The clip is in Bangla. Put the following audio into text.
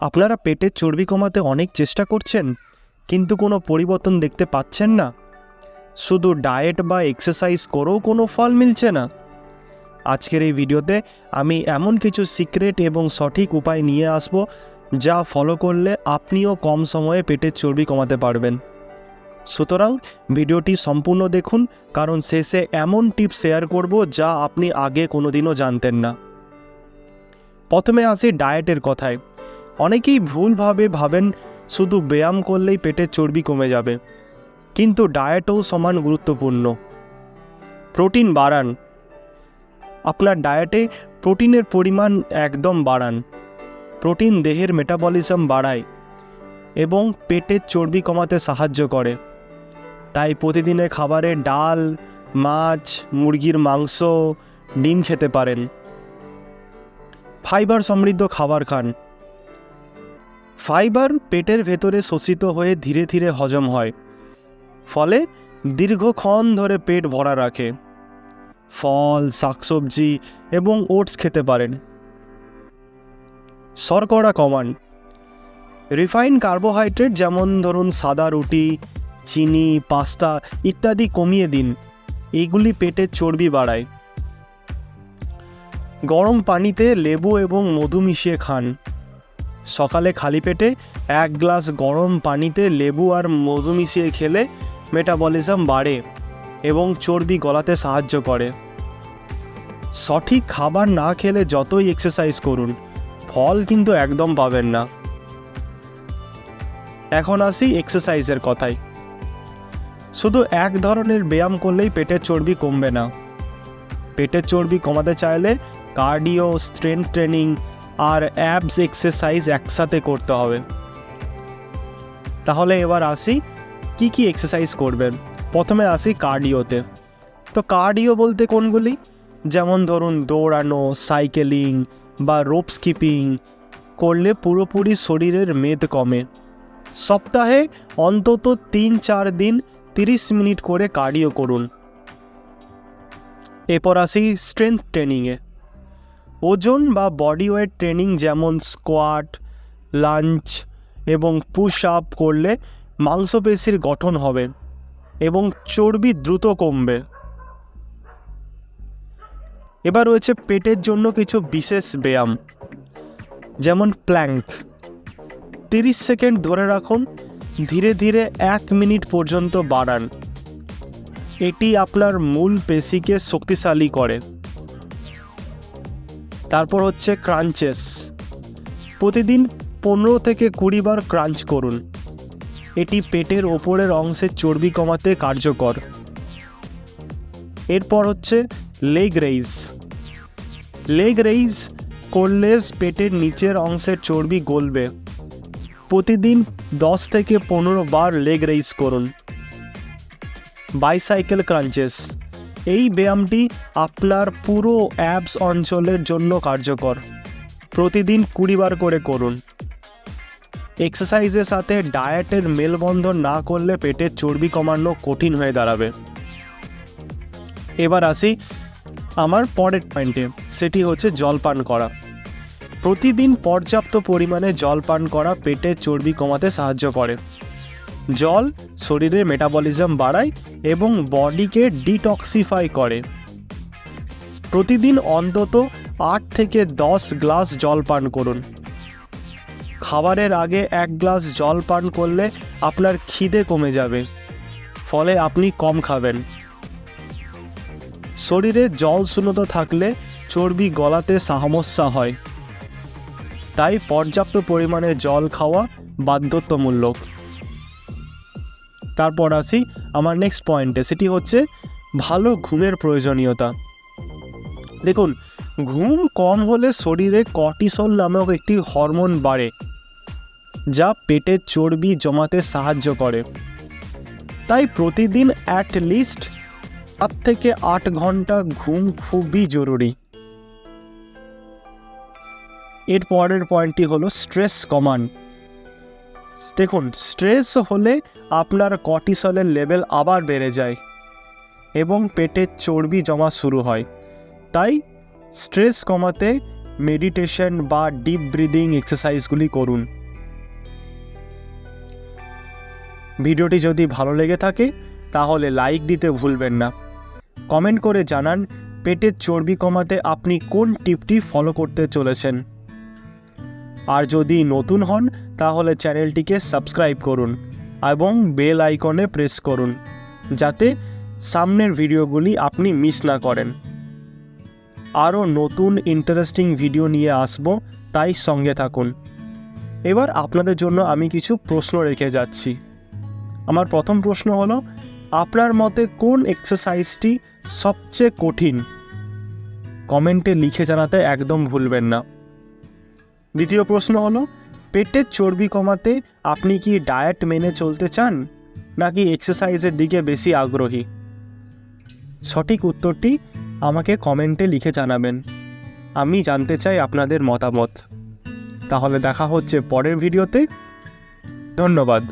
আপনারা পেটের চর্বি কমাতে অনেক চেষ্টা করছেন, কিন্তু কোনো পরিবর্তন দেখতে পাচ্ছেন না। শুধু ডায়েট বা এক্সারসাইজ করেও কোনো ফল মিলছে না। আজকের এই ভিডিওতে আমি এমন কিছু সিক্রেট এবং সঠিক উপায় নিয়ে আসব, যা ফলো করলে আপনিও কম সময়ে পেটের চর্বি কমাতে পারবেন। সুতরাং ভিডিওটি সম্পূর্ণ দেখুন, কারণ শেষে এমন টিপস শেয়ার করব যা আপনি আগে কোনোদিনও জানতেন না। প্রথমে আসি ডায়েটের কথায়। অনেকেই ভুলভাবে ভাবেন শুধু ব্যায়াম করলেই পেটের চর্বি কমে যাবে। কিন্তু ডায়েটও সমান গুরুত্বপূর্ণ। প্রোটিন বাড়ান। আপনার ডায়েটে প্রোটিনের পরিমাণ একদম বাড়ান। প্রোটিন দেহের মেটাবলিজম বাড়ায় এবং পেটের চর্বি কমাতে সাহায্য করে। তাই প্রতিদিনের খাবারে ডাল, মাছ, মুরগির মাংস, ডিম খেতে পারেন। ফাইবার সমৃদ্ধ খাবার খান। ফাইবার পেটের ভেতরে শোষিত হয়ে ধীরে ধীরে হজম হয়, ফলে দীর্ঘক্ষণ ধরে পেট ভরা রাখে। ফল, শাকসবজি এবং ওটস খেতে পারেন। শর্করা কমান। রিফাইন কার্বোহাইড্রেট যেমন ধরুন সাদা রুটি, চিনি, পাস্তা ইত্যাদি কমিয়ে দিন। এইগুলি পেটের চর্বি বাড়ায়। গরম পানিতে লেবু এবং মধু মিশিয়ে খান। সকালে খালি পেটে এক গ্লাস গরম পানিতে লেবু আর মধু মিশিয়ে খেলে মেটাবলিজম বাড়ে এবং চর্বি গলাতে সাহায্য করে। সঠিক খাবার না খেলে যতই এক্সারসাইজ করুন, ফল কিন্তু একদম পাবেন না। এখন আসি এক্সারসাইজের কথায়। শুধু এক ধরনের ব্যায়াম করলেই পেটের চর্বি কমবে না। পেটের চর্বি কমাতে চাইলে কার্ডিও স্ট্রেংথ ট্রেনিং আর অ্যাবস এক্সারসাইজ একসাথে করতে হবে। তাহলে এবার আসি কি কি এক্সারসাইজ করবেন। প্রথমে আসি কার্ডিওতে তো। কার্ডিও বলতে কোনগুলি? যেমন ধরুন দৌড়ানো সাইকেলিং বা রোপ স্কিপিং করলে পুরোপুরি শরীরের মেদ কমে। সপ্তাহে অন্তত তিন চার দিন তিরিশ মিনিট করে কার্ডিও করুন। এরপর আসি স্ট্রেংথ ট্রেনিংয়ে ওজন বা বডি ওয়েট ট্রেনিং যেমন স্কোয়াট লাঞ্চ এবং পুশ আপ করলে মাংসপেশির গঠন হবে এবং চর্বি দ্রুত কমবে। এবার রয়েছে পেটের জন্য কিছু বিশেষ ব্যায়াম, যেমন প্ল্যাঙ্ক তিরিশ সেকেন্ড ধরে রাখুন, ধীরে ধীরে এক মিনিট পর্যন্ত বাড়ান। এটি আপনার মূল পেশিকে শক্তিশালী করে। তারপর হচ্ছে ক্রাঞ্চেস। প্রতিদিন পনেরো থেকে কুড়ি বার ক্রাঞ্চ করুন। এটি পেটের ওপরের অংশের চর্বি কমাতে কার্যকর। এরপর হচ্ছে লেগ রেইজ। লেগ রেইজ করলে পেটের নিচের অংশের চর্বি গলবে। প্রতিদিন দশ থেকে পনেরো বার লেগ রেইজ করুন। Bicycle crunches. এই ব্যায়ামটি আপনার পুরো অ্যাবস অঞ্চলের জন্য কার্যকর। প্রতিদিন কুড়ি বার করে করুন। এক্সারসাইজের সাথে ডায়েটের মেলবন্ধন না করলে পেটের চর্বি কমানো কঠিন হয়ে দাঁড়াবে। এবার আসি আমার পরের পয়েন্টে, সেটি হচ্ছে জল পান করা। প্রতিদিন পর্যাপ্ত পরিমাণে জল পান করা পেটের চর্বি কমাতে সাহায্য করে। জল শরীরের মেটাবলিজম বাড়ায় এবং বডিকে ডিটক্সিফাই করে। প্রতিদিন অন্তত আট থেকে দশ গ্লাস জল পান করুন। খাবারের আগে এক গ্লাস জল পান করলে আপনার খিদে কমে যাবে, ফলে আপনি কম খাবেন। শরীরে জল শূন্যতা থাকলে চর্বি গলাতে সমস্যা হয়। তাই পর্যাপ্ত পরিমাণে জল খাওয়া বাধ্যতামূলক। তারপর আসি আমার নেক্সট পয়েন্টে সেটি হচ্ছে ভালো ঘুমের প্রয়োজনীয়তা। দেখুন, ঘুম কম হলে শরীরে কর্টিসল নামক একটি হরমোন বাড়ে, যা পেটের চর্বি জমাতে সাহায্য করে। তাই প্রতিদিন অ্যাট লিস্ট সাত থেকে আট ঘণ্টা ঘুম খুবই জরুরি। এর পরের পয়েন্টটি হলো স্ট্রেস কমান। দেখুন স্ট্রেস হলে আপনার কর্টিসলের লেভেল আবার বেড়ে যায় এবং পেটের চর্বি জমা শুরু হয়। তাই স্ট্রেস কমাতে মেডিটেশন বা ডিপ ব্রিদিং এক্সারসাইজগুলি করুন। ভিডিওটি যদি ভালো লেগে থাকে, তাহলে লাইক দিতে ভুলবেন না। কমেন্ট করে জানান, পেটের চর্বি কমাতে আপনি কোন টিপটি ফলো করতে চলেছেন। আর যদি নতুন হন, তাহলে চ্যানেলটিকে সাবস্ক্রাইব করুন এবং বেল আইকনে প্রেস করুন, যাতে সামনের ভিডিওগুলি আপনি মিস না করেন। আরও নতুন ইন্টারেস্টিং ভিডিও নিয়ে আসব, তাই সঙ্গে থাকুন। এবার আপনাদের জন্য আমি কিছু প্রশ্ন রেখে যাচ্ছি। আমার প্রথম প্রশ্ন হলো, আপনার মতে কোন এক্সারসাইজটি সবচেয়ে কঠিন? কমেন্টে লিখে জানাতে একদম ভুলবেন না। দ্বিতীয় প্রশ্ন হলো, পেটের চর্বি কমাতে আপনি কি ডায়েট মেনে চলতে চান, নাকি এক্সারসাইজের দিকে বেশি আগ্রহী? সঠিক উত্তরটি আমাকে কমেন্টে লিখে জানাবেন। আমি জানতে চাই আপনাদের মতামত। তাহলে দেখা হচ্ছে পরের ভিডিওতে। ধন্যবাদ।